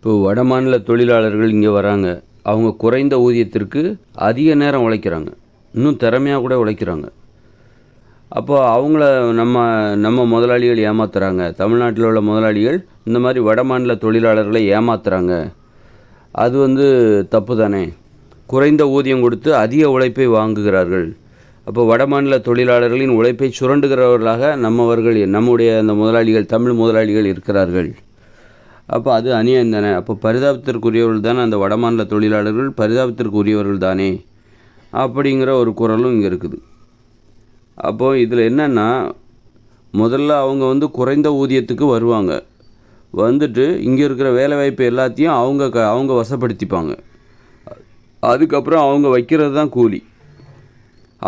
இப்போ வட மாநில தொழிலாளர்கள் இங்கே வராங்க. அவங்க குறைந்த ஊதியத்திற்கு அதிக நேரம் உழைக்கிறாங்க. இன்னும் திறமையாக கூட உழைக்கிறாங்க. அப்போ அவங்கள நம்ம நம்ம முதலாளிகள் ஏமாத்துறாங்க. தமிழ்நாட்டில் உள்ள முதலாளிகள் இந்த மாதிரி வட மாநில தொழிலாளர்களை ஏமாத்துறாங்க. அது வந்து தப்பு தானே. குறைந்த ஊதியம் கொடுத்து அதிக உழைப்பை வாங்குகிறார்கள். அப்போ வட மாநில தொழிலாளர்களின் உழைப்பை சுரண்டுகிறவர்களாக நம்மவர்கள் நம்முடைய அந்த முதலாளிகள் தமிழ் முதலாளிகள் இருக்கிறார்கள். அப்போ அது அநியாயம் தானே? அப்போ பரிதாபத்திற்குரியவர்கள் தானே அந்த வடமாநில தொழிலாளர்கள்? பரிதாபத்திற்குரியவர்கள் தானே? அப்படிங்கிற ஒரு குரலும் இங்கே இருக்குது. அப்போது இதில் என்னென்னா முதல்ல அவங்க வந்து குறைந்த ஊதியத்துக்கு வருவாங்க. வந்துட்டு இங்கே இருக்கிற வேலைவாய்ப்பு எல்லாத்தையும் அவங்க க அவங்க வசப்படுத்திப்பாங்க. அதுக்கப்புறம் அவங்க வைக்கிறது தான் கூலி.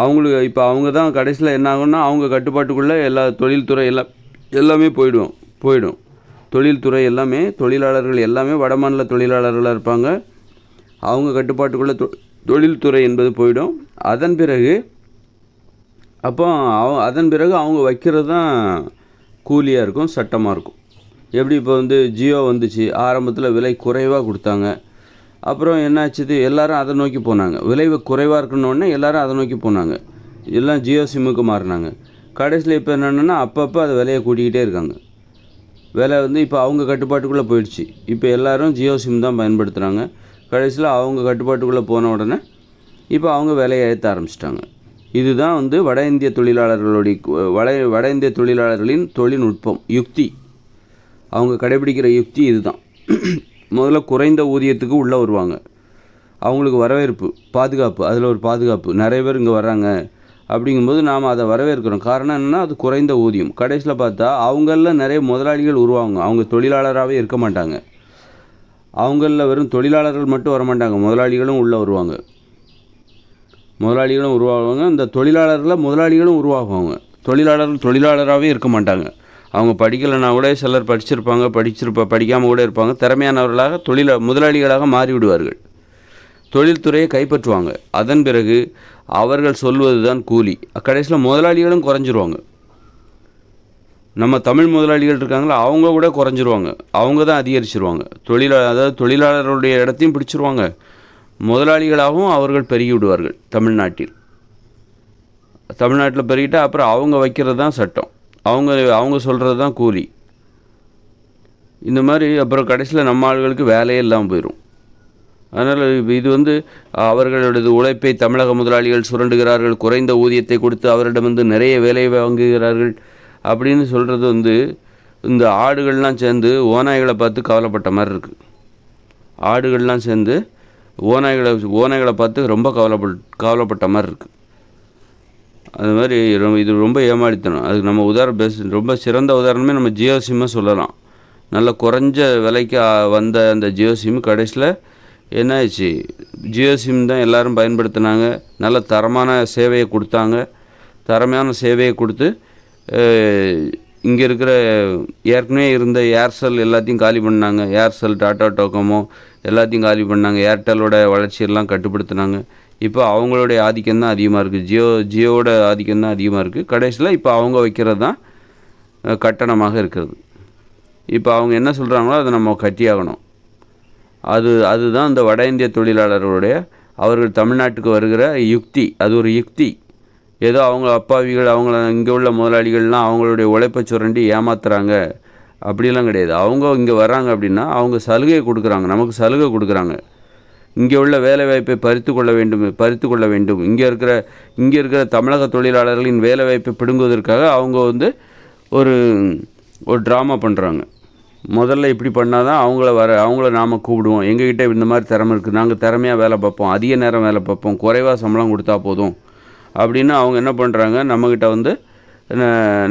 அவங்களுக்கு இப்போ அவங்க தான் கடைசியில் என்ன ஆகும்னா அவங்க கட்டுப்பாட்டுக்குள்ளே எல்லா தொழில்துறை எல்லாம் எல்லாமே போயிடும் போயிடும். தொழில்துறை எல்லாமே தொழிலாளர்கள் எல்லாமே வட மாநில தொழிலாளர்களாக இருப்பாங்க. அவங்க கட்டுப்பாட்டுக்குள்ளே தொ தொழில்துறை என்பது போயிடும். அதன் பிறகு அப்போ அவ அதன் பிறகு அவங்க வைக்கிறது தான் கூலியாக இருக்கும் சட்டமாக இருக்கும். எப்படி இப்போ வந்து ஜியோ வந்துச்சு ஆரம்பத்தில் விலை குறைவாக கொடுத்தாங்க. அப்புறம் என்னாச்சுது எல்லாரும் அதை நோக்கி போனாங்க. விலை குறைவாக இருக்கணுன்னே எல்லாரும் அதை நோக்கி போனாங்க. எல்லாம் ஜியோ சிம்முக்கு மாறினாங்க. கடைசியில் இப்போ என்னென்னா அப்பப்போ அதை விலையை கூட்டிக்கிட்டே இருக்காங்க. விலை வந்து இப்போ அவங்க கட்டுப்பாட்டுக்குள்ளே போயிடுச்சு. இப்போ எல்லாரும் ஜியோ சிம் தான் பயன்படுத்துகிறாங்க கடைசியில் அவங்க கட்டுப்பாட்டுக்குள்ளே போன உடனே இப்போ அவங்க விலையை ஏற்ற ஆரம்பிச்சிட்டாங்க. இதுதான் வந்து வட இந்திய தொழிலாளர்களுடைய வட வட இந்திய தொழிலாளர்களின் தொழில்நுட்பம் யுக்தி. அவங்க கடைபிடிக்கிற யுக்தி இதுதான். முதல்ல குறைந்த ஊதியத்துக்கு உள்ளே வருவாங்க. அவங்களுக்கு வரவேற்பு பாதுகாப்பு அதில் ஒரு பாதுகாப்பு. நிறைய பேர் இங்கே வர்றாங்க. அப்படிங்கும்போது நாம் அதை வரவேற்கிறோம். காரணம் என்னென்னா அது குறைந்த ஊதியம். கடைசியில் பார்த்தா அவங்களில் நிறைய முதலாளிகள் உருவாங்க அவங்க தொழிலாளராகவே இருக்க மாட்டாங்க. அவங்களில் வெறும் தொழிலாளர்கள் மட்டும் வர மாட்டாங்க முதலாளிகளும் உள்ளே வருவாங்க. முதலாளிகளும் உருவாகுவாங்க. இந்த தொழிலாளர்களில் முதலாளிகளும் உருவாகுவாங்க. தொழிலாளர்கள் தொழிலாளராகவே இருக்க மாட்டாங்க. அவங்க படிக்கலைன்னா கூட சிலர் படிச்சிருப்பாங்க படிச்சிருப்ப படிக்காமல் கூட இருப்பாங்க. திறமையானவர்களாக தொழில முதலாளிகளாக மாறிவிடுவார்கள். தொழில்துறையை கைப்பற்றுவாங்க. அதன் பிறகு அவர்கள் சொல்வது தான் கூலி. கடைசியில் முதலாளிகளும் குறைஞ்சிருவாங்க. நம்ம தமிழ் முதலாளிகள் இருக்காங்களா அவங்க கூட குறைஞ்சிருவாங்க. அவங்க தான் அதிகரிச்சிருவாங்க. தொழிலாளர் அதாவது தொழிலாளர்களுடைய இடத்தையும் பிடிச்சிருவாங்க. முதலாளிகளாகவும் அவர்கள் பெருகி விடுவார்கள் தமிழ்நாட்டில். தமிழ்நாட்டில் பெருகிட்டால் அப்புறம் அவங்க வைக்கிறது தான் சட்டம். அவங்க அவங்க சொல்கிறது தான் கூலி. இந்த மாதிரி அப்புறம் கடைசியில் நம்ம ஆளுகளுக்கு வேலையே இல்லாமல் போயிடும் அதனால் இது வந்து அவர்களது உழைப்பை தமிழக முதலாளிகள் சுரண்டுகிறார்கள் குறைந்த ஊதியத்தை கொடுத்து அவரிடம் வந்து நிறைய வேலை வாங்குகிறார்கள் அப்படின்னு சொல்கிறது வந்து இந்த ஆடுகள்லாம் சேர்ந்து ஓநாய்களை பார்த்து கவலைப்பட்ட மாதிரி இருக்குது ஆடுகள்லாம் சேர்ந்து ஓநாய்களை ஓநாய்களை பார்த்து ரொம்ப கவலைப்பட் கவலைப்பட்ட மாதிரி இருக்குது அது மாதிரி ரொம்ப இது ரொம்ப ஏமாளித்தனம். அதுக்கு நம்ம உதாரணம் பேச ரொம்ப சிறந்த உதாரணமே நம்ம ஜியோ சிம்மை சொல்லலாம். நல்ல குறைஞ்ச விலைக்கு வந்த அந்த ஜியோ சிம் கடைசியில் என்னாச்சு ஜியோ சிம் தான் எல்லோரும் பயன்படுத்தினாங்க. நல்ல தரமான சேவையை கொடுத்தாங்க. தரமான சேவையை கொடுத்து இங்கே இருக்கிற ஏற்கனவே இருந்த ஏர்செல் எல்லாத்தையும் காலி பண்ணாங்க. ஏர்செல் டாடா டோக்கமோ எல்லாத்தையும் காலி பண்ணாங்க. ஏர்டெல்லோட வளர்ச்சியெல்லாம் கட்டுப்படுத்தினாங்க. இப்போ அவங்களுடைய ஆதிக்கம் தான் அதிகமாக இருக்குது ஜியோ ஜியோவோட ஆதிக்கம் தான் அதிகமாக இருக்குது கடைசியில் இப்போ அவங்க வைக்கிறது தான் கட்டணமாக இருக்கிறது. இப்போ அவங்க என்ன சொல்கிறாங்களோ அதை நம்ம கட்டியாகணும். அது அதுதான் இந்த வட இந்திய தொழிலாளர்களுடைய அவர்கள் தமிழ்நாட்டுக்கு வருகிற யுக்தி. அது ஒரு யுக்தி. ஏதோ அவங்க அப்பாவிகள் அவங்கள இங்கே உள்ள முதலாளிகள்லாம் அவங்களுடைய உழைப்பை சுரண்டி ஏமாத்துறாங்க. அப்படிலாம் கிடையாது. அவங்க இங்கே வராங்க அப்படின்னா அவங்க சலுகை கொடுக்குறாங்க. நமக்கு சலுகை கொடுக்குறாங்க. இங்கே உள்ள வேலைவாய்ப்பை பறித்து கொள்ள வேண்டும் பறித்து கொள்ள வேண்டும். இங்கே இருக்கிற இங்கே இருக்கிற தமிழக தொழிலாளர்களின் வேலைவாய்ப்பை பிடுங்குவதற்காக அவங்க வந்து ஒரு ஒரு ட்ராமா பண்ணுறாங்க முதல்ல இப்படி பண்ணால் தான் அவங்கள வர அவங்கள நாம் கூப்பிடுவோம். எங்ககிட்ட இந்த மாதிரி திறமை இருக்குது நாங்கள் திறமையாக வேலை பார்ப்போம். அதிக நேரம் வேலை பார்ப்போம். குறைவாக சம்பளம் கொடுத்தா போதும். அப்படின்னு அவங்க என்ன பண்ணுறாங்க நம்மக்கிட்ட வந்து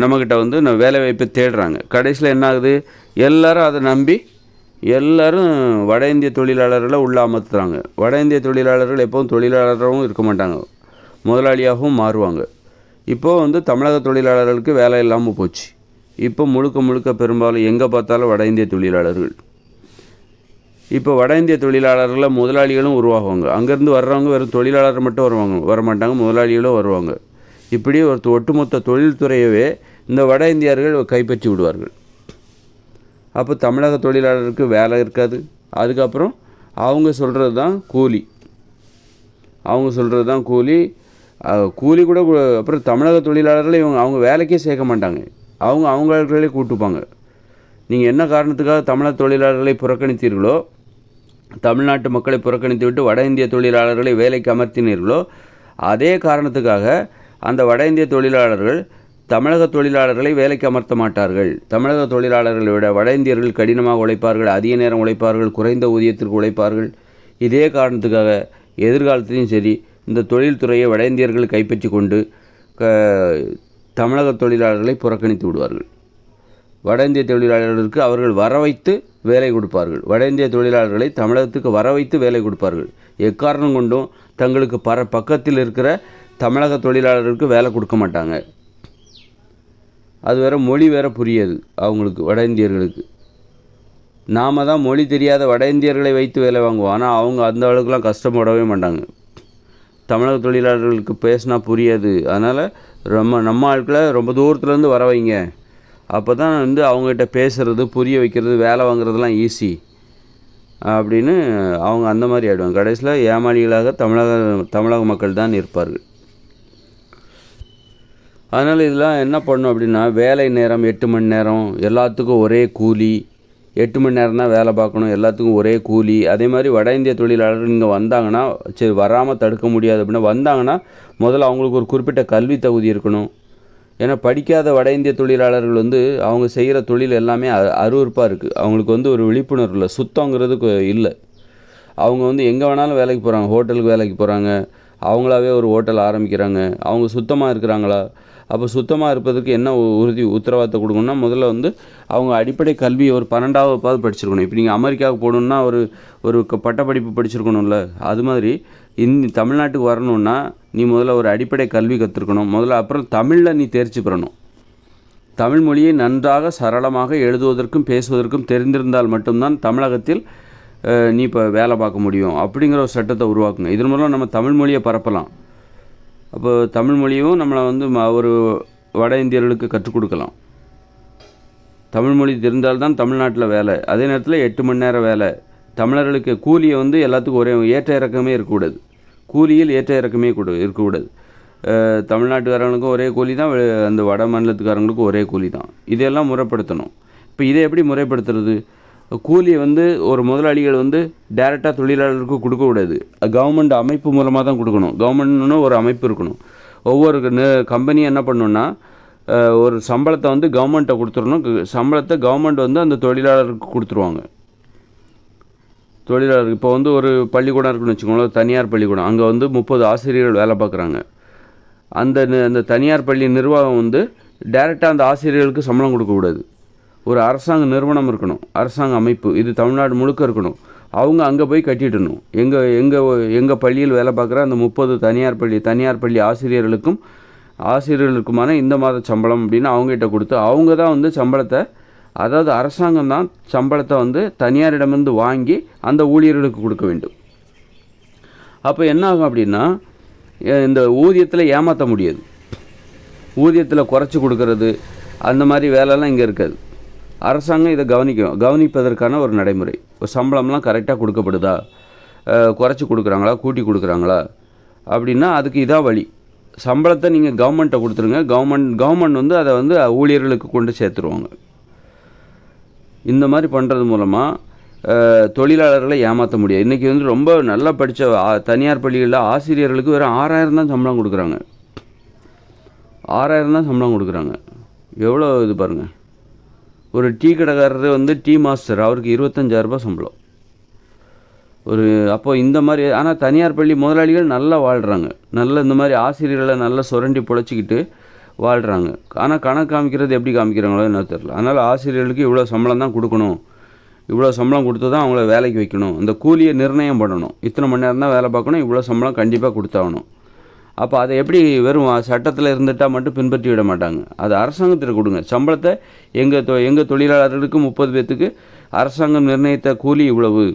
நம்மக்கிட்ட வந்து வேலைவாய்ப்பை தேடுறாங்க. கடைசியில் என்ன ஆகுது? எல்லோரும் அதை நம்பி எல்லோரும் வட இந்திய தொழிலாளர்களை உள்ள அமர்த்துறாங்க வட இந்திய தொழிலாளர்கள் எப்போவும் தொழிலாளராகவும் இருக்க மாட்டாங்க. முதலாளியாகவும் மாறுவாங்க. இப்போ வந்து தமிழக தொழிலாளர்களுக்கு வேலை இல்லாமல் போச்சு. இப்போ முழுக்க முழுக்க பெரும்பாலும் எங்கே பார்த்தாலும் வட இந்திய தொழிலாளர்கள். இப்போ வட இந்திய தொழிலாளர்களை முதலாளிகளும் உருவாகுவாங்க. அங்கேருந்து வர்றவங்க வெறும் தொழிலாளர் மட்டும் வருவாங்க வரமாட்டாங்க முதலாளிகளும் வருவாங்க. இப்படி ஒரு ஒட்டுமொத்த தொழில்துறையவே இந்த வட இந்தியர்கள் கைப்பற்றி விடுவார்கள். அப்போ தமிழக தொழிலாளருக்கு வேலை இருக்காது. அதுக்கப்புறம் அவங்க சொல்கிறது தான் கூலி. அவங்க சொல்கிறது தான் கூலி. கூலி கூட அப்புறம் தமிழக தொழிலாளர்களை இவங்க அவங்க வேலைக்கே சேர்க்க மாட்டாங்க. அவங்க அவங்களே கூட்டுப்பாங்க. நீங்கள் என்ன காரணத்துக்காக தமிழக தொழிலாளர்களை புறக்கணித்தீர்களோ தமிழ்நாட்டு மக்களை புறக்கணித்து விட்டு வட இந்திய தொழிலாளர்களை வேலைக்கு அமர்த்தினீர்களோ அதே காரணத்துக்காக அந்த வட இந்திய தொழிலாளர்கள் தமிழக தொழிலாளர்களை வேலைக்கு அமர்த்த மாட்டார்கள். தமிழக தொழிலாளர்களை விட வட இந்தியர்கள் கடினமாக உழைப்பார்கள் அதிக நேரம் உழைப்பார்கள் குறைந்த ஊதியத்திற்கு உழைப்பார்கள். இதே காரணத்துக்காக எதிர்காலத்திலையும் சரி இந்த தொழில்துறையை வட இந்தியர்கள் கைப்பற்றி கொண்டு க தமிழக தொழிலாளர்களை புறக்கணித்து விடுவார்கள். வட இந்திய தொழிலாளர்களுக்கு அவர்கள் வர வைத்து வேலை கொடுப்பார்கள். வட இந்திய தொழிலாளர்களை தமிழகத்துக்கு வர வைத்து வேலை கொடுப்பார்கள். எக்காரணம் கொண்டும் தங்களுக்கு பர பக்கத்தில் இருக்கிற தமிழக தொழிலாளர்களுக்கு வேலை கொடுக்க மாட்டாங்க. அது வேற மொழி வேற புரியாது அவங்களுக்கு வட இந்தியர்களுக்கு. நாம் தான் மொழி தெரியாத வட இந்தியர்களை வைத்து வேலை வாங்குவோம். ஆனால் அவங்க அந்த அளவுக்குலாம் கஷ்டப்படவே மாட்டாங்க. தமிழக தொழிலாளர்களுக்கு பேசினா புரியாது. அதனால் ரொம்ப நம்ம ஆட்களை ரொம்ப தூரத்துலேருந்து வர வைங்க. அப்போ தான் வந்து அவங்ககிட்ட பேசுகிறது புரிய வைக்கிறது வேலை வாங்குறதுலாம் ஈஸி அப்படின்னு அவங்க அந்த மாதிரி ஆகிடுவாங்க கடைசியில் ஏமாளிகளாக தமிழக தமிழக மக்கள் தான் இருப்பார்கள் அதனால் இதெல்லாம் என்ன பண்ணும் அப்படின்னா வேலை நேரம் எட்டு மணி நேரம் எல்லாத்துக்கும் ஒரே கூலி எட்டு மணி நேரம் தான் வேலை பார்க்கணும் எல்லாத்துக்கும் ஒரே கூலி. அதே மாதிரி வட இந்திய தொழிலாளர்கள் இங்கே வந்தாங்கன்னா சரி வராமல் தடுக்க முடியாது அப்படின்னா வந்தாங்கன்னா முதல்ல அவங்களுக்கு ஒரு குறிப்பிட்ட கல்வி தகுதி இருக்கணும். ஏன்னா படிக்காத வட இந்திய தொழிலாளர்கள் வந்து அவங்க செய்கிற தொழில் எல்லாமே அ- அருவருப்பாக இருக்குது அவங்களுக்கு வந்து ஒரு விழிப்புணர்வு இல்லை சுத்தங்கிறதுக்கு இல்லை. அவங்க வந்து எங்கே வேணாலும் வேலைக்கு போகிறாங்க ஹோட்டலுக்கு வேலைக்கு போகிறாங்க அவங்களாவே ஒரு ஹோட்டல் ஆரம்பிக்கிறாங்க அவங்க சுத்தமாக இருக்கிறாங்களா? அப்போ சுத்தமாக இருப்பதற்கு என்ன உறுதி உத்தரவாதத்தை கொடுக்கணும்னா முதல்ல வந்து அவங்க அடிப்படை கல்வி ஒரு பன்னெண்டாவது படிச்சிருக்கணும். இப்போ நீங்கள் அமெரிக்காவுக்கு போகணுன்னா ஒரு ஒரு பட்டப்படிப்பு படிச்சிருக்கணும்ல அது மாதிரி இந்த தமிழ்நாட்டுக்கு வரணுன்னா நீ முதல்ல ஒரு அடிப்படை கல்வி கற்றுருக்கணும் முதல்ல அப்புறம் தமிழில் நீ தேர்ச்சி பெறணும். தமிழ் மொழியை நன்றாக சரளமாக எழுதுவதற்கும் பேசுவதற்கும் தெரிந்திருந்தால் மட்டும்தான் தமிழகத்தில் நீ இப்போ வேலை பார்க்க முடியும். அப்படிங்கிற ஒரு சட்டத்தை உருவாக்குங்க. இதன் மூலம் நம்ம தமிழ் மொழியை பரப்பலாம். அப்போ தமிழ் மொழியும் நம்மளை வந்து ம- ஒரு வட இந்தியர்களுக்கு கற்றுக் கொடுக்கலாம். தமிழ் மொழி தெரிந்தால்தான் தமிழ்நாட்டில் வேலை. அதே நேரத்தில் எட்டு மணி நேரம் வேலை. தமிழர்களுக்கு கூலியை வந்து எல்லாத்துக்கும் ஒரே ஏற்ற இறக்கமே இருக்கக்கூடாது. கூலியில் ஏற்ற இறக்கமே கூட இருக்கக்கூடாது. தமிழ்நாட்டுக்காரங்களுக்கும் ஒரே கூலி தான் அந்த வட மாநிலத்துக்காரங்களுக்கும் ஒரே கூலி தான் இதையெல்லாம் முறைப்படுத்தணும். இப்போ இதை எப்படி முறைப்படுத்துறது? கூலியை வந்து ஒரு முதலாளிகள் வந்து டைரெக்டாக தொழிலாளருக்கு கொடுக்கக்கூடாது கவர்மெண்ட் அமைப்பு மூலமாக தான் கொடுக்கணும். கவர்மெண்ட்னு ஒரு அமைப்பு இருக்கணும். ஒவ்வொரு கம்பெனியும் என்ன பண்ணணும்னா ஒரு சம்பளத்தை வந்து கவர்மெண்ட்டை கொடுத்துடணும். சம்பளத்தை கவர்மெண்ட் வந்து அந்த தொழிலாளருக்கு கொடுத்துருவாங்க. தொழிலாளர் இப்போ வந்து ஒரு பள்ளிக்கூடம் இருக்குன்னு வச்சுக்கோங்களேன் தனியார் பள்ளிக்கூடம். அங்கே வந்து முப்பது ஆசிரியர்கள் வேலை பார்க்குறாங்க. அந்த அந்த தனியார் பள்ளி நிர்வாகம் வந்து டைரெக்டாக அந்த ஆசிரியர்களுக்கு சம்பளம் கொடுக்கக்கூடாது. ஒரு அரசாங்க நிறுவனம் இருக்கணும் அரசாங்க அமைப்பு இது தமிழ்நாடு முழுக்க இருக்கணும். அவங்க அங்கே போய் கட்டிடணும். எங்கள் எங்கள் எங்கள் பள்ளியில் வேலை பார்க்குற அந்த முப்பது தனியார் பள்ளி தனியார் பள்ளி ஆசிரியர்களுக்கும் ஆசிரியர்களுக்குமான இந்த மாத சம்பளம் அப்படின்னு அவங்ககிட்ட கொடுத்து அவங்க தான் வந்து சம்பளத்தை அதாவது அரசாங்கம் தான் சம்பளத்தை வந்து தனியாரிடமிருந்து வாங்கி அந்த ஊழியர்களுக்கு கொடுக்க வேண்டும். அப்போ என்ன ஆகும் அப்படின்னா இந்த ஊதியத்தில் ஏமாற்ற முடியாது. ஊதியத்தில் குறைச்சி கொடுக்கறது அந்த மாதிரி வேலைலாம் இங்கே இருக்காது. அரசாங்கம் இதை கவனிக்கும் கவனிப்பதற்கான ஒரு நடைமுறை. சம்பளம்லாம் கரெக்டாக கொடுக்கப்படுதா? குறைச்சி கொடுக்குறாங்களா? கூட்டி கொடுக்குறாங்களா? அப்படின்னா அதுக்கு இதான் வழி. சம்பளத்தை நீங்கள் கவர்மெண்ட்டை கொடுத்துருங்க. கவர்மெண்ட் கவர்மெண்ட் வந்து அதை வந்து ஊழியர்களுக்கு கொண்டு சேர்த்துருவாங்க. இந்த மாதிரி பண்ணுறது மூலமாக தொழிலாளர்களை ஏமாற்ற முடியாது. இன்றைக்கி வந்து ரொம்ப நல்லா படித்த தனியார் பள்ளிகளில் ஆசிரியர்களுக்கு வெறும் ஆறாயிரம் தான் சம்பளம் கொடுக்குறாங்க. ஆறாயிரம் தான் சம்பளம் கொடுக்குறாங்க. எவ்வளோ இது பாருங்கள் ஒரு டீ கடைக்காரர் வந்து டீ மாஸ்டர் அவருக்கு இருபத்தஞ்சாயிரரூபா சம்பளம். ஒரு அப்போ இந்த மாதிரி ஆனால் தனியார் பள்ளி முதலாளிகள் நல்லா வாழ்கிறாங்க நல்ல இந்த மாதிரி ஆசிரியர்களை நல்லா சுரண்டி பிழைச்சிக்கிட்டு வாழ்கிறாங்க ஆனால் கணக்கு காமிக்கிறது எப்படி காமிக்கிறாங்களோ என்ன தெரில அதனால் ஆசிரியர்களுக்கு இவ்வளோ சம்பளம் தான் கொடுக்கணும். இவ்வளோ சம்பளம் கொடுத்து தான் அவங்கள வேலைக்கு வைக்கணும். இந்த கூலியை நிர்ணயம் பண்ணணும். இத்தனை மணி நேரம் தான் வேலை பார்க்கணும். இவ்வளோ சம்பளம் கண்டிப்பாக கொடுத்தாகணும். அப்போ அதை எப்படி வெறும் சட்டத்தில் இருந்துட்டால் மட்டும் பின்பற்றி விட மாட்டாங்க. அது அரசாங்கத்தில் கொடுங்க. சம்பளத்தை எங்கள் தொ எங்கள் தொழிலாளர்களுக்கு முப்பது பேர்த்துக்கு அரசாங்கம் நிர்ணயித்த கூலி இவ்வளவு.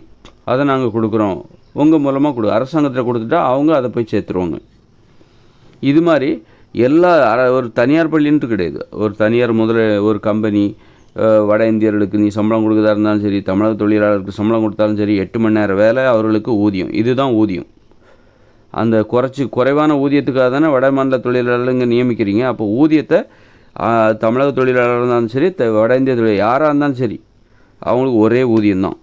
அதை நாங்கள் கொடுக்குறோம். உங்கள் மூலமாக கொடு. அரசாங்கத்தில் கொடுத்துட்டா அவங்க அதை போய் சேர்த்துருவாங்க. இது மாதிரி எல்லா ஒரு தனியார் பள்ளின்ட்டு கிடையாது. ஒரு தனியார் முதல ஒரு கம்பெனி வட இந்தியர்களுக்கு நீ சம்பளம் கொடுக்குறதா இருந்தாலும் சரி தமிழக தொழிலாளருக்கு சம்பளம் கொடுத்தாலும் சரி எட்டு மணி நேரம் வேலை அவர்களுக்கு ஊதியம். இதுதான் ஊதியம். அந்த குறைச்சி குறைவான ஊதியத்துக்காக தானே வட மாநில தொழிலாளருங்க நியமிக்கிறீங்க. அப்போ ஊதியத்தை தமிழக தொழிலாளராக இருந்தாலும் சரி த- வட இந்திய தொழில் யாராக இருந்தாலும் சரி அவங்களுக்கு ஒரே ஊதியம்தான்.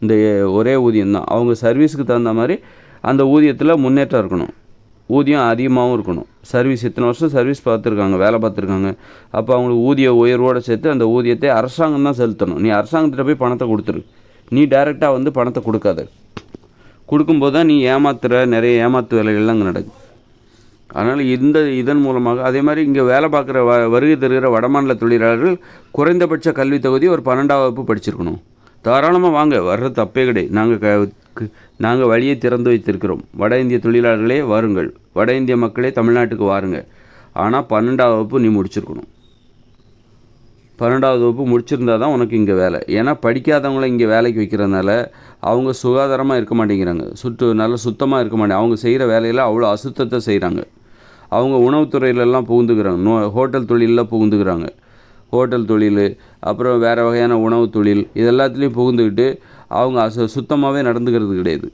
இந்த ஒரே ஊதியம்தான். அவங்க சர்வீஸுக்கு தகுந்த மாதிரி அந்த ஊதியத்தில் முன்னேற்றம் இருக்கணும். ஊதியம் அதிகமாகவும் இருக்கணும். சர்வீஸ் இத்தனை வருஷம் சர்வீஸ் பார்த்துருக்காங்க வேலை பார்த்துருக்காங்க. அப்போ அவங்களுக்கு ஊதிய உயர்வோடு சேர்த்து அந்த ஊதியத்தை அரசாங்கம் தான் செலுத்தணும். நீ அரசாங்கத்திட்ட போய் பணத்தை கொடுத்துரு. நீ டைரெக்டாக வந்து பணத்தை கொடுக்காத. கொடுக்கும்போது தான் நீ ஏமாத்துகிற நிறைய ஏமாத்து வேலைகள்லாம் அங்கே நடக்கும் அதனால் இந்த இதன் மூலமாக அதே மாதிரி இங்கே வேலை பார்க்குற வ வருகை தருகிற வடமாநில தொழிலாளர்கள் குறைந்தபட்ச கல்வி தகுதி ஒரு பன்னெண்டாம் வகுப்பு படிச்சிருக்கணும். தாராளமாக வாங்க வர்ற தப்பே கிடையாது. நாங்கள் க நாங்கள் வழியை திறந்து வைத்திருக்கிறோம். வட இந்திய தொழிலாளர்களே வாருங்கள். வட இந்திய மக்களே தமிழ்நாட்டுக்கு வாருங்க. ஆனால் பன்னெண்டாம் வகுப்பு நீ முடிச்சிருக்கணும். பன்னெண்டாவது வகுப்பு முடிச்சிருந்தா தான் உனக்கு இங்கே வேலை. ஏன்னா படிக்காதவங்கள இங்கே வேலைக்கு வைக்கிறதுனால அவங்க சுகாதாரமாக இருக்க மாட்டேங்கிறாங்க. சுற்று நல்ல சுத்தமாக இருக்க மாட்டேங்க. அவங்க செய்கிற வேலையில் அவ்வளோ அசுத்தத்தை செய்கிறாங்க அவங்க உணவுத்துறையிலெல்லாம் புகுந்துக்கிறாங்க. நோ ஹோட்டல் தொழிலில் புகுந்துக்கிறாங்க. ஹோட்டல் தொழில் அப்புறம் வேறு வகையான உணவு தொழில் இது எல்லாத்துலேயும் புகுந்துக்கிட்டு அவங்க அசு சுத்தமாகவே நடந்துக்கிறது கிடையாது.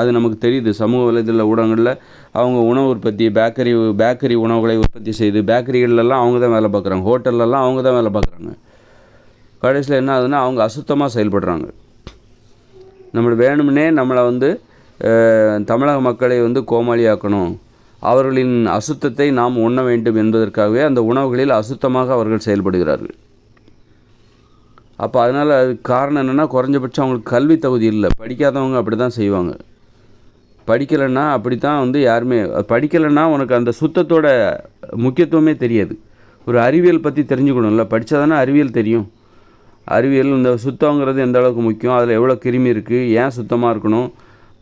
அது நமக்கு தெரியுது. சமூக வலைதள ஊடகங்களில் அவங்க உணவு உற்பத்தி பேக்கரி பேக்கரி உணவுகளை உற்பத்தி செய்து பேக்கரிகள்லாம் அவங்க தான் வேலை பார்க்குறாங்க. ஹோட்டல்லலாம் அவங்க தான் வேலை பார்க்குறாங்க. கடைசியில் என்ன ஆகுதுன்னா அவங்க அசுத்தமாக செயல்படுறாங்க. நம்மளை வேணும்னே நம்மளை வந்து தமிழக மக்களை வந்து கோமாளியாக்கணும். அவர்களின் அசுத்தத்தை நாம் உண்ண வேண்டும் என்பதற்காகவே அந்த உணவுகளில் அசுத்தமாக அவர்கள் செயல்படுகிறார்கள். அப்போ அதனால் அதுக்கு காரணம் என்னென்னா குறைஞ்சபட்சம் அவங்களுக்கு கல்வி தகுதி இல்லை. படிக்காதவங்க அப்படி தான் செய்வாங்க. படிக்கலைன்னா அப்படி தான் வந்து யாருமே படிக்கலைன்னா உனக்கு அந்த சுத்தத்தோட முக்கியத்துவமே தெரியாது. ஒரு அறிவியல் பற்றி தெரிஞ்சுக்கணும்ல படித்தா தானே அறிவியல் தெரியும். அறிவியல் இந்த சுத்தங்கிறது எந்த அளவுக்கு முக்கியம் அதில் எவ்வளோ கிருமி இருக்குது ஏன் சுத்தமாக இருக்கணும்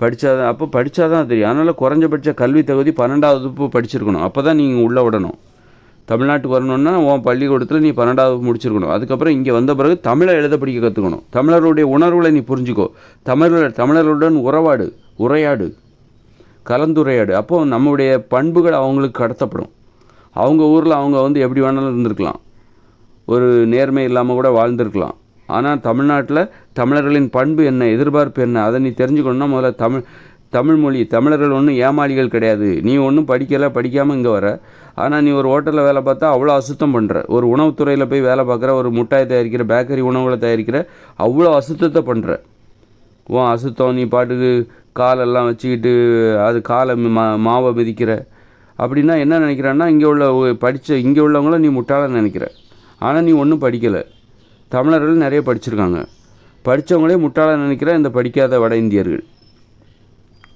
படித்தா அப்போ படித்தா தான் தெரியும். அதனால் குறைஞ்சபட்ச கல்வி தகுதி பன்னெண்டாவது வகுப்பு படிச்சிருக்கணும். அப்போ தான் நீங்கள் உள்ளே விடணும் தமிழ்நாட்டுக்கு வரணுன்னா உன் பள்ளிக்கூடத்தில் நீ பன்னெண்டாவது முடிச்சிருக்கணும். அதுக்கப்புறம் இங்கே வந்த பிறகு தமிழை எழுத படிக்க கற்றுக்கணும் தமிழருடைய உணர்வுகளை நீ புரிஞ்சுக்கோ. தமிழர் தமிழருடன் உறவாடு உரையாடு. கலந்துரையாடு. அப்போது நம்முடைய பண்புகள் அவங்களுக்கு கடத்தப்படும். அவங்க ஊரில் அவங்க வந்து எப்படி வேணாலும் இருந்திருக்கலாம். ஒரு நேர்மை இல்லாமல் கூட வாழ்ந்திருக்கலாம். ஆனால் தமிழ்நாட்டில் தமிழர்களின் பண்பு என்ன எதிர்பார்ப்பு என்ன அதை நீ தெரிஞ்சுக்கணுன்னா முதல்ல தமிழ் தமிழ் மொழி. தமிழர்கள் ஒன்றும் ஏமாளிகள் கிடையாது. நீ ஒன்றும் படிக்கலை படிக்காமல் இங்கே வர. ஆனால் நீ ஒரு ஹோட்டலில் வேலை பார்த்தா அவ்வளோ அசுத்தம் பண்ணுற ஒரு உணவுத்துறையில் போய் வேலை பார்க்குற ஒரு முட்டாய் தயாரிக்கிற பேக்கரி உணவுகளை தயாரிக்கிற அவ்வளோ அசுத்தத்தை பண்ணுற உன் அசுத்தம் நீ பாட்டுக்கு காலெல்லாம் வச்சுக்கிட்டு அது காலை மா மாவை மிதிக்கிற. அப்படின்னா என்ன நினைக்கிறான்னா இங்கே உள்ள படித்த இங்கே உள்ளவங்கள நீ முட்டாள நினைக்கிற. ஆனால் நீ ஒன்றும் படிக்கலை. தமிழர்கள் நிறைய படிச்சிருக்காங்க. படித்தவங்களே முட்டாள நினைக்கிற இந்த படிக்காத வட இந்தியர்கள்.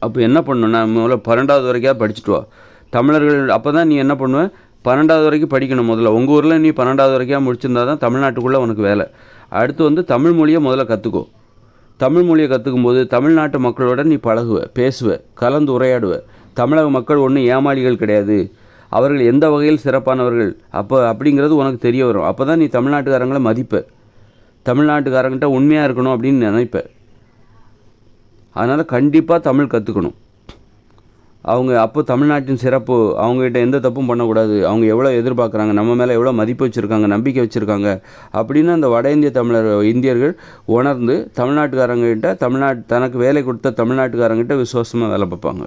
அப்போ என்ன பண்ணணும்னா முதல்ல பன்னெண்டாவது வரைக்காவது படிச்சுட்டு வா. தமிழர்கள் அப்போ தான் நீ என்ன பண்ணுவேன் பன்னெண்டாவது வரைக்கும் படிக்கணும் முதல்ல. உங்கள் ஊரில் நீ பன்னெண்டாவது வரைக்கும் முடிச்சிருந்தா தான் தமிழ்நாட்டுக்குள்ளே உனக்கு வேலை. அடுத்து வந்து தமிழ் மொழியை முதல்ல கற்றுக்கோ தமிழ் மொழியை கற்றுக்கும் போது தமிழ்நாட்டு மக்களோட நீ பழகுவ பேசுவ கலந்து உரையாடுவ. தமிழக மக்கள் ஒன்றும் ஏமாளிகள் கிடையாது. அவர்கள் எந்த வகையில் சிறப்பானவர்கள்? அப்போ அப்படிங்கிறது உனக்கு தெரிய வரும். அப்போ தான் நீ தமிழ்நாட்டுக்காரங்களை மதிப்ப. தமிழ்நாட்டுக்காரங்கிட்ட உண்மையாக இருக்கணும் அப்படின்னு நினைப்ப. அதனால் கண்டிப்பாக தமிழ் கற்றுக்கணும் அவங்க அப்போ தமிழ்நாட்டின் சிறப்பு அவங்ககிட்ட எந்த தப்பும் பண்ணக்கூடாது. அவங்க எவ்வளோ எதிர்பார்க்குறாங்க நம்ம மேலே எவ்வளோ மதிப்பு வச்சுருக்காங்க நம்பிக்கை வச்சுருக்காங்க அப்படின்னு அந்த வட இந்திய தமிழர் இந்தியர்கள் உணர்ந்து தமிழ்நாட்டுக்காரங்கிட்ட தமிழ்நாட்டு தனக்கு வேலை கொடுத்த தமிழ்நாட்டுக்காரங்கிட்ட விசுவாசமாக வேலை பார்ப்பாங்க.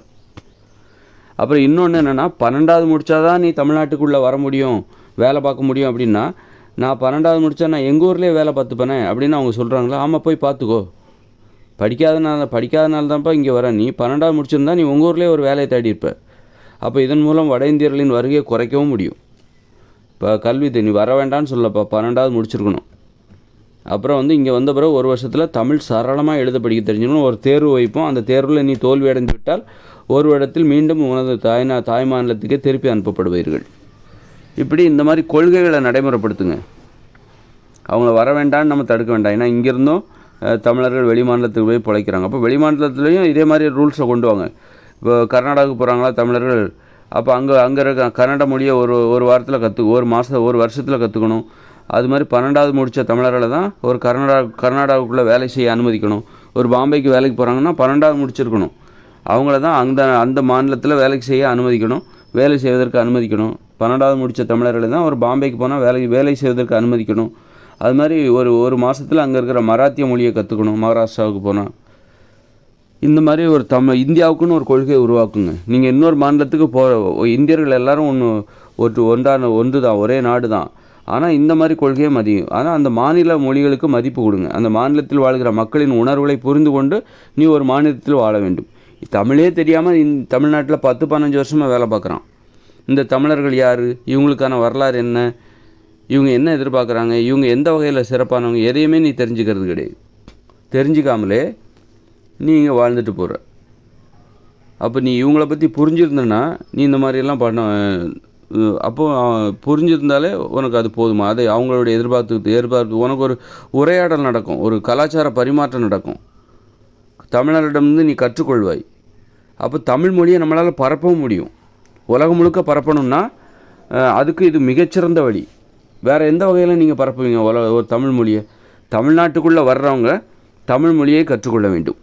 அப்புறம் இன்னொன்று என்னென்னா பன்னெண்டாவது முடித்தாதான் நீ தமிழ்நாட்டுக்குள்ளே வர முடியும் வேலை பார்க்க முடியும் அப்படின்னா நான் பன்னெண்டாவது முடித்தா நான் எங்கள் ஊர்லேயே வேலை பார்த்துப்பேனே அப்படின்னு அவங்க சொல்கிறாங்களா ஆமாம் போய் பார்த்துக்கோ. படிக்காதனால படிக்காதனால தான்ப்பா இங்கே வர. நீ பன்னெண்டாவது முடிச்சிருந்தா நீ உங்கள் ஊர்லேயே ஒரு வேலையை தேடி இருப்ப அப்போ இதன் மூலம் வட இந்தியர்களின் வருகையை குறைக்கவும் முடியும். இப்போ கல்வி நீ வர வேண்டாம்னு சொல்லப்பா. பன்னெண்டாவது முடிச்சிருக்கணும். அப்புறம் வந்து இங்கே வந்த பிறகு ஒரு வருஷத்தில் தமிழ் சரளமாக எழுத படிக்க தெரிஞ்சுக்கணும். ஒரு தேர்வு வைப்போம். அந்த தேர்வில் நீ தோல்வி அடைந்து விட்டால் ஒரு வருடத்தில் மீண்டும் உனது தாய்நா தாய் மாநிலத்துக்கே திருப்பி அனுப்பப்படுவீர்கள் இப்படி இந்த மாதிரி கொள்கைகளை நடைமுறைப்படுத்துங்க. அவங்கள வர வேண்டாம்னு நம்ம தடுக்க வேண்டாம். ஏன்னா இங்கேருந்தும் தமிழர்கள் வெளிமாநிலத்துக்கு போய் பிழைக்கிறாங்க. அப்போ வெளிமாநிலத்துலேயும் இதே மாதிரி ரூல்ஸை கொண்டு வாங்க. இப்போ கர்நாடகாவுக்கு போகிறாங்களா தமிழர்கள்? அப்போ அங்கே அங்கே இருக்க கன்னட மொழியை ஒரு ஒரு வாரத்தில் கற்று ஒரு மாதம் ஒரு வருஷத்தில் கற்றுக்கணும் அது மாதிரி பன்னெண்டாவது முடித்த தமிழர்களை தான் ஒரு கர்நாடகா கர்நாடகாவுக்குள்ளே வேலை செய்ய அனுமதிக்கணும். ஒரு பாம்பேக்கு வேலைக்கு போகிறாங்கன்னா பன்னெண்டாவது முடிச்சிருக்கணும். அவங்கள தான் அந்த அந்த மாநிலத்தில் வேலைக்கு செய்ய அனுமதிக்கணும். வேலை செய்வதற்கு அனுமதிக்கணும். பன்னெண்டாவது முடித்த தமிழர்களை தான் ஒரு பாம்பேக்கு போனால் வேலை வேலை செய்வதற்கு அனுமதிக்கணும். அது மாதிரி ஒரு ஒரு மாதத்தில் அங்கே இருக்கிற மராத்திய மொழியை கற்றுக்கணும் மகாராஷ்டிராவுக்கு போனால் இந்த மாதிரி ஒரு தமிழ் இந்தியாவுக்குன்னு ஒரு கொள்கையை உருவாக்குங்க. நீங்கள் இன்னொரு மாநிலத்துக்கு போகிற இந்தியர்கள் எல்லாரும் ஒன்று ஒரு ஒன்றான ஒன்று தான் ஒரே நாடு தான் ஆனால் இந்த மாதிரி கொள்கையை மதியும் ஆனால் அந்த மாநில மொழிகளுக்கு மதிப்பு கொடுங்க. அந்த மாநிலத்தில் வாழ்கிற மக்களின் உணர்வுகளை புரிந்து கொண்டு நீ ஒரு மாநிலத்தில் வாழ வேண்டும். தமிழே தெரியாமல் இந் தமிழ்நாட்டில் பத்து பதினஞ்சு வருஷமாக வேலை பார்க்குறான். இந்த தமிழர்கள் யார்? இவங்களுக்கான வரலாறு என்ன? இவங்க என்ன எதிர்பார்க்குறாங்க? இவங்க எந்த வகையில் சிறப்பானவங்க? எதையுமே நீ தெரிஞ்சுக்கிறது கிடையாது. தெரிஞ்சுக்காமலே நீங்கள் வாழ்ந்துட்டு போகிற அப்போ நீ இவங்கள பற்றி புரிஞ்சிருந்தனா நீ இந்த மாதிரியெல்லாம் பண்ண அப்போ புரிஞ்சிருந்தாலே உனக்கு அது போதுமா? அது அவங்களோட எதிர்பார்த்து எதிர்பார்ப்பு உனக்கு ஒரு உரையாடல் நடக்கும் ஒரு கலாச்சார பரிமாற்றம் நடக்கும். தமிழரிடமிருந்து நீ கற்றுக்கொள்வாய். அப்போ தமிழ் மொழியை நம்மளால் பரப்பவும் முடியும். உலகம் முழுக்க பரப்பணும்னா அதுக்கு இது மிகச்சிறந்த வழி. வேறு எந்த வகையில் நீங்கள் பரப்புவீங்க? உல ஒரு தமிழ் மொழியை. தமிழ்நாட்டுக்குள்ளே வர்றவங்க தமிழ் மொழியை கற்றுக்கொள்ள வேண்டும்.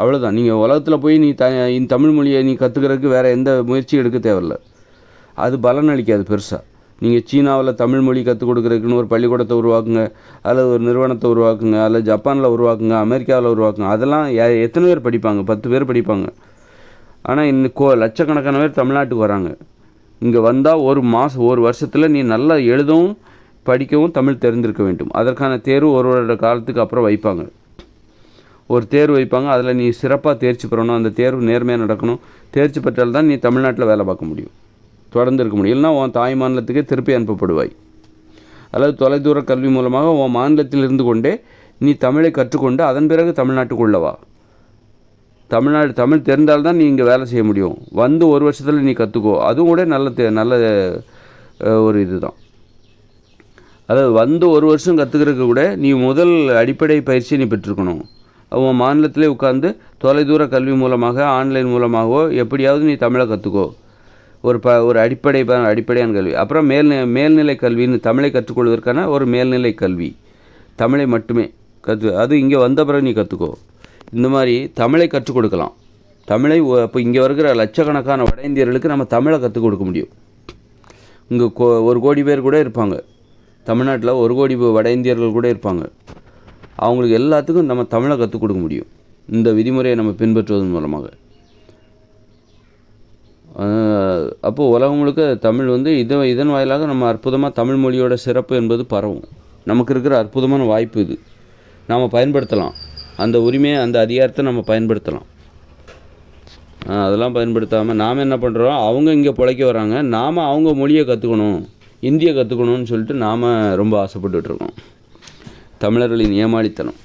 அவ்வளோதான் நீங்கள் உலகத்தில் போய் நீ த இந்த தமிழ் மொழியை நீ கற்றுக்கிறதுக்கு வேறு எந்த முயற்சியும் எடுக்க தேவையில்ல. அது பலன் அளிக்காது பெருசாக நீங்கள் சீனாவில் தமிழ் மொழி கற்றுக் கொடுக்குறதுக்குன்னு ஒரு பள்ளிக்கூடத்தை உருவாக்குங்க அல்லது ஒரு நிறுவனத்தை உருவாக்குங்க அல்லது ஜப்பானில் உருவாக்குங்க அமெரிக்காவில் உருவாக்குங்க. அதெல்லாம் எத்தனை பேர் படிப்பாங்க பத்து பேர் படிப்பாங்க. ஆனால் இன்னும் கோ லட்சக்கணக்கான பேர் தமிழ்நாட்டுக்கு வராங்க. இங்கே வந்தால் ஒரு மாதம் ஒரு வருஷத்தில் நீ நல்லா எழுதவும் படிக்கவும் தமிழ் தெரிந்திருக்க வேண்டும். அதற்கான தேர்வு ஒரு வருட காலத்துக்கு அப்புறம் வைப்பாங்க. ஒரு தேர்வு வைப்பாங்க. அதில் நீ சிறப்பாக தேர்ச்சி பெறணும். அந்த தேர்வு நேர்மையாக நடக்கணும். தேர்ச்சி பெற்றால் தான் நீ தமிழ்நாட்டில் வேலை பார்க்க முடியும். தொடர்ந்து இருக்க முடியும். இல்லைனா உன் தாய் மாநிலத்துக்கே திருப்பி அனுப்பப்படுவாய். அல்லது தொலைதூர கல்வி மூலமாக உன் மாநிலத்தில் இருந்து கொண்டே நீ தமிழை கற்றுக்கொண்டு அதன் பிறகு தமிழ்நாட்டுக்குள்ளவா தமிழ்நாடு தமிழ் தெரிந்தால்தான் நீ இங்கே வேலை செய்ய முடியும். வந்து ஒரு வருஷத்தில் நீ கற்றுக்கோ அதுவும் கூட நல்ல தே- நல்ல ஒரு ஒரு இதுதான். அதாவது வந்து ஒரு வருஷம் கற்றுக்கிறதுக்கு கூட நீ முதல் அடிப்படை பயிற்சியை நீ பெற்றுக்கணும் உன் மாநிலத்திலே உட்காந்து தொலைதூர கல்வி மூலமாக ஆன்லைன் மூலமாகவோ எப்படியாவது நீ தமிழை கற்றுக்கோ ஒரு ப ஒரு அடிப்படை ப- அடிப்படையான கல்வி. அப்புறம் மேல் மேல்நிலை கல்வின்னு தமிழை கற்றுக்கொள்வதற்கான ஒரு மேல்நிலை கல்வி. தமிழை மட்டுமே கற்று அது இங்கே வந்த பிறகு நீ கற்றுக்கோ இந்த மாதிரி தமிழை கற்றுக் கொடுக்கலாம். தமிழை இப்போ இங்கே வருகிற லட்சக்கணக்கான வட இந்தியர்களுக்கு நம்ம தமிழை கற்றுக் கொடுக்க முடியும். இங்கே கோ ஒரு கோடி பேர் கூட இருப்பாங்க. தமிழ்நாட்டில் ஒரு கோடி வட இந்தியர்கள் கூட இருப்பாங்க. அவங்களுக்கு எல்லாத்துக்கும் நம்ம தமிழை கற்றுக் கொடுக்க முடியும். இந்த விதிமுறையை நம்ம பின்பற்றுவதன் மூலமாக. அப்போது உலகம் முழுக்க தமிழ் வந்து இதை இதன் வாயிலாக நம்ம அற்புதமாக தமிழ் மொழியோட சிறப்பு என்பது பரவும். நமக்கு இருக்கிற அற்புதமான வாய்ப்பு இது. நாம் பயன்படுத்தலாம். அந்த உரிமையை அந்த அதிகாரத்தை நம்ம பயன்படுத்தலாம். அதெல்லாம் பயன்படுத்தாமல் நாம் என்ன பண்ணுறோம் அவங்க இங்கே பிழைக்க வராங்க. நாம் அவங்க மொழியை கற்றுக்கணும் இந்தியை கற்றுக்கணும்னு சொல்லிட்டு நாம் ரொம்ப ஆசைப்பட்டுட்டு இருக்கோம். தமிழர்களின் ஏமாளித்தனம்.